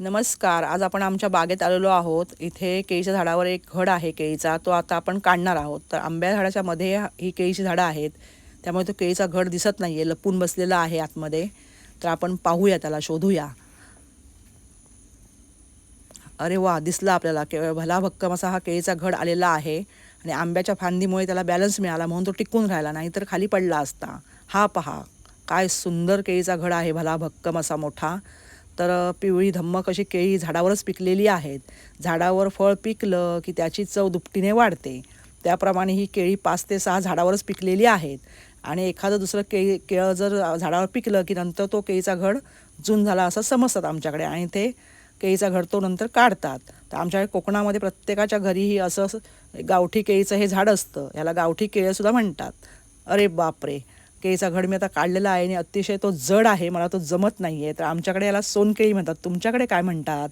नमस्कार. आज आपण आमच्या बागेत आलेलो आहोत. इथे केळीच्या झाडावर एक घड आहे केळीचा. तो आता आपण काढणार आहोत. तर आंब्या झाडाच्या मध्ये ही केळीची झाडं आहेत. त्यामुळे तो केळीचा घड दिसत नाही आहे लपून बसलेला आहे आतमध्ये. तर आपण पाहूया त्याला शोधूया. अरे वा दिसला आपल्याला. केवळ भला भक्कम असा हा केळीचा घड आलेला आहे. आणि आंब्याच्या फांदीमुळे त्याला बॅलन्स मिळाला म्हणून तो टिकून राहिला. नाही तर खाली पडला असता. हा पहा. काय सुंदर केळीचा घड आहे भला भक्कम असा मोठा. तर पिवळी धम्मक अशी केळी झाडावरच पिकलेली आहेत. झाडावर फळ पिकलं की त्याची चव दुपटीने वाढते. त्याप्रमाणे ही केळी पाच ते सहा झाडावरच पिकलेली आहेत. आणि एखादं दुसरं केळी केळं जर झाडावर पिकलं की नंतर तो केळीचा घड जून झाला असं समजतात आमच्याकडे आणि ते केळीचा घड तो नंतर काढतात. तर आमच्याकडे कोकणामध्ये प्रत्येकाच्या घरीही असं गावठी केळीचं हे झाड असतं. याला गावठी केळंसुद्धा म्हणतात. अरे बापरे! केळीचा घड मी आता काढलेला आहे आणि अतिशय तो जड आहे मला तो जमत नाही आहे तर आमच्याकडे याला सोनकेळी म्हणतात. तुमच्याकडे काय म्हणतात?